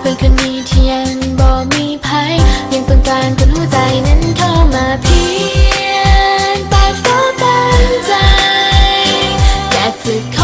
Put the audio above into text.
เพื่อนคนนี้ที่ยังบอกมีภัยยังต้องการคนหัวใจนั้นเข้ามาเพียนแต่ก็ตั้งใจแต่กจะอ